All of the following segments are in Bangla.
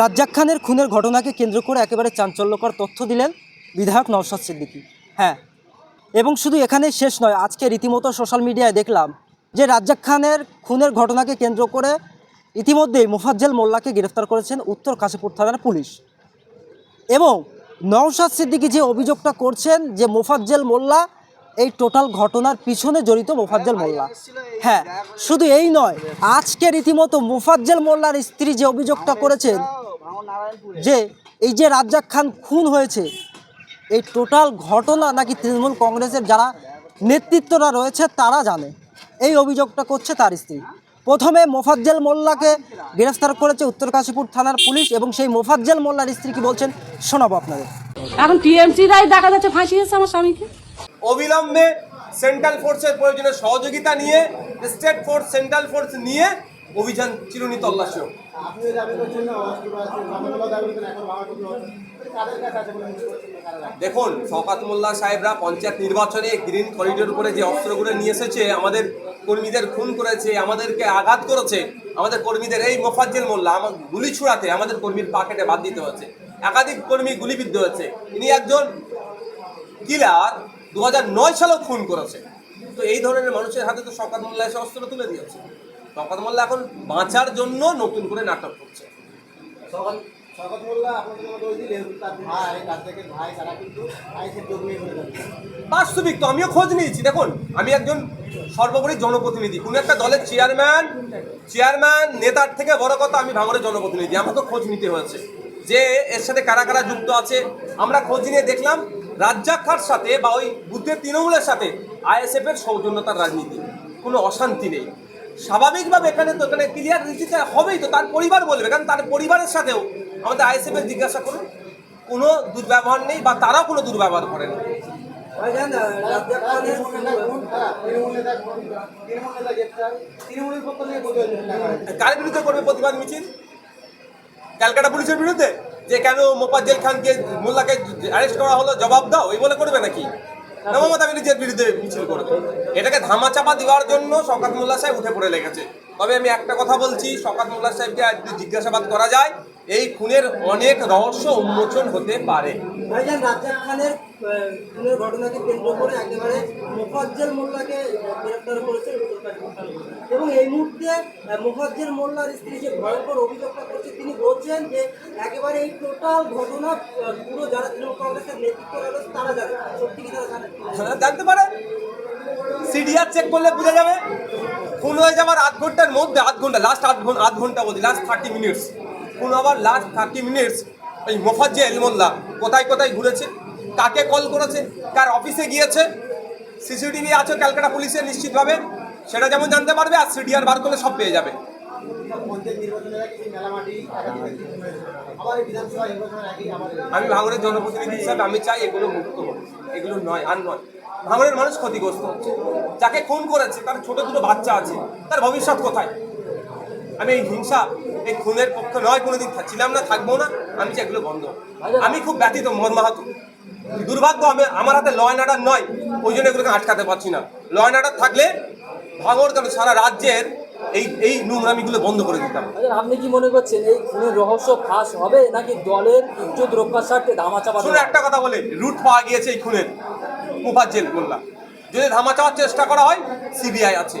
রাজ্জাক খানের খুনের ঘটনাকে কেন্দ্র করে একেবারে চাঞ্চল্যকর তথ্য দিলেন বিধায়ক নওশাদ সিদ্দিকী। হ্যাঁ এবং শুধু এখানে শেষ নয়, আজকে রীতিমতো সোশ্যাল মিডিয়ায় দেখলাম যে রাজ্জাক খানের খুনের ঘটনাকে কেন্দ্র করে ইতিমধ্যেই মুফাজ্জেল মোল্লাকে গ্রেফতার করেছেন উত্তর কাশীপুর থানার পুলিশ। এবং নওশাদ সিদ্দিকি যে অভিযোগটা করছেন যে মোফাজ্জেল মোল্লা এই টোটাল ঘটনার পিছনে জড়িত মোফাজ্জেল মোল্লা। হ্যাঁ শুধু এই নয়, আজকে রীতিমতো মোফাজ্জেল মোল্লার স্ত্রী যে অভিযোগটা করেছেন যে এই যে রাজ্জাক খান খুন হয়েছে এই টোটাল ঘটনা নাকি তৃণমূল কংগ্রেসের যারা নেতৃত্বরা রয়েছে তারা জানে। এই অভিযোগটা করছে তার স্ত্রী। প্রথমে মোফাজ্জেল মোল্লাকে গ্রেফতার করেছে উত্তর কাশীপুর থানার পুলিশ এবং সেই মোফাজ্জেল মোল্লার স্ত্রী কি বলছেন শোনাবো আপনাদের। এখন টিএমসি রায় দেখা যাচ্ছে ফাঁসিয়েছে আমার স্বামীকে। অবিলম্বে সেন্ট্রাল ফোর্সের প্রয়োজনে সহযোগিতা নিয়ে স্টেট ফোর্স সেন্ট্রাল ফোর্স নিয়ে অভিযান চিরুনি তল্লাশি হোক। দেখুন, শওকাত মোল্লা সাহেবরা পঞ্চায়েত নির্বাচনে গ্রিন করিডোর করে যে অস্ত্রগুলো নিয়ে এসেছে, আমাদের কর্মীদের খুন করেছে, আমাদেরকে আঘাত করেছে, আমাদের কর্মীদের এই মোফাজ্জেল মোল্লা, আমার গুলি ছুড়াতে আমাদের কর্মীর পাকেটে বাদ দিতে হয়েছে। একাধিক কর্মী গুলিবিদ্ধ হয়েছে। ইনি একজন কিলার দু হাজার নয় সালেও খুন করেছে। তো এই ধরনের মানুষের হাতে তো শওকাত মোল্লা এসে অস্ত্র তুলে দিয়েছে। শওকাত মোল্লা এখন বাঁচার জন্য নতুন করে নাটক করছে। মোল্লা দিলে তার ভাই ভাই তারা কিন্তু বাস্তবিক তো আমিও খোঁজ নিয়েছি। দেখুন আমি একজন সর্বোপরি জনপ্রতিনিধি কোনো একটা দলের চেয়ারম্যান চেয়ারম্যান নেতার থেকে বড় কথা আমি ভাঙরের জনপ্রতিনিধি। আমাকে খোঁজ নিতে হয়েছে যে এর সাথে কারা কারা যুক্ত আছে। আমরা খোঁজ নিয়ে দেখলাম রাজ্জাক খার সাথে বা ওই বুদ্ধের তৃণমূলের সাথে আইএসএফ এর সৌজন্যতার রাজনীতি। কোনো অশান্তি নেই। স্বাভাবিকভাবে এখানে তো এখানে ক্লিয়ার নীতিতে হবেই তো, তার পরিবার বলবে, কারণ তার পরিবারের সাথেও আমাদের আইএসএফ এর জিজ্ঞাসা করুন, কোনো দুর্ব্যবহার নেই বা তারাও কোনো দুর্ব্যবহার ডাকা হয়েছে কার বিরুদ্ধে করবে প্রতিবাদ মিছিল? ক্যালকাটা পুলিশের বিরুদ্ধে? যে কেন মোপাজ্জেল খানকে মোল্লাকে অ্যারেস্ট করা হলো, জবাব দাও, এই বলে করবে নাকি? না মমতা ব্যানার্জির বিরুদ্ধে মিছিল করবে এটাকে ধামাচাপা দেওয়ার জন্য শকাত মোল্লা সাহেব উঠে পড়ে লেগেছে। তবে আমি একটা কথা বলছি শকাত মোল্লা সাহেবকে যদি জিজ্ঞাসাবাদ করা যায়। এই খুনের অনেক রহস্য উন্মোচন হতে পারে। ভাইজান রাজ্জাক খানের খুনের ঘটনাকে কেন্দ্র করে একেবারে মোফাজ্জেল মোল্লাকে গ্রেফতার করেছে এবং এই মুহূর্তে মোফাজ্জেল মোল্লার স্ত্রী যে ভয়ঙ্কর অভিযোগটা করছে তিনি বলছেন যে একেবারে এই টোটাল ঘটনা পুরো যারা তৃণমূল কংগ্রেসের নেতৃত্ব রয়েছে তারা জানে। সত্যি কি তারা জানে? জানতে পারে। সিডিআর চেক করলে বোঝা যাবে। খুন হয়ে যাবার আধ ঘণ্টার মধ্যে আধ ঘণ্টা লাস্ট আধ ঘণ্টা আধ ঘণ্টা বলছি লাস্ট থার্টি মিনিটস খুন হবার লাস্ট থার্টি মিনিটস ওই মোফাজ্জে এলমোল্লা কোথায় কোথায় ঘুরেছে, কাকে কল করেছে, কার অফিসে গিয়েছে সিসিটিভি আছে ক্যালকাটা পুলিশে নিশ্চিতভাবে, সেটা যেমন জানতে পারবে আর সিডিআর বার করলে সব পেয়ে যাবে। আবার আবার আমি ভাঙড়ের জনপ্রতিনিধি হিসাবে আমি চাই এগুলো মুক্ত এগুলো নয়, আর নয়। ভাঙড়ের মানুষ ক্ষতিগ্রস্ত হচ্ছে। যাকে খুন করেছে, তার ছোট দুটো বাচ্চা আছে, তার ভবিষ্যৎ কোথায়? আমি এই হিংসা এই খুনের পক্ষে নয় কোনোদিন ছিলাম না থাকব না আমি চাই এগুলো বন্ধ আমি খুব ব্যথিত মর্মাহত দুর্ভাগ্য আমি আমার হাতে ল অ্যান্ড অর্ডার নয় ওই জন্য এগুলোকে আটকাতে পারছি না। ল অ্যান্ড অর্ডার থাকলে ভাঙড় কেন সারা রাজ্যের এই এই নোংরামিগুলো বন্ধ করে দিতাম। আচ্ছা, আপনি কি মনে করছেন এই খুনের রহস্য ফাঁস হবে নাকি দলের ইজ্জত রক্ষার স্বার্থে ধামাচাপা শুনে একটা কথা বলে রুট পাওয়া গিয়েছে এই খুনের। মুফাজ্জেল মোল্লা। যদি ধামা চাওয়ার চেষ্টা করা হয় সিবিআই আছে।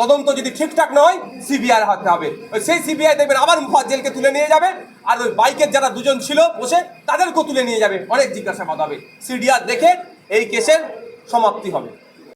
তদন্ত যদি ঠিকঠাক নয় সিবিআই হাতে হবে। ওই সেই সিবিআই দেখবেন আবার মুফাজ্জেলকে তুলে নিয়ে যাবে, আর ওই বাইকের যারা দুজন ছিল বসে তাদেরকেও তুলে নিয়ে যাবে। অনেক জিজ্ঞাসাবাদ হবে। সিডিআর দেখে এই কেসের সমাপ্তি হবে।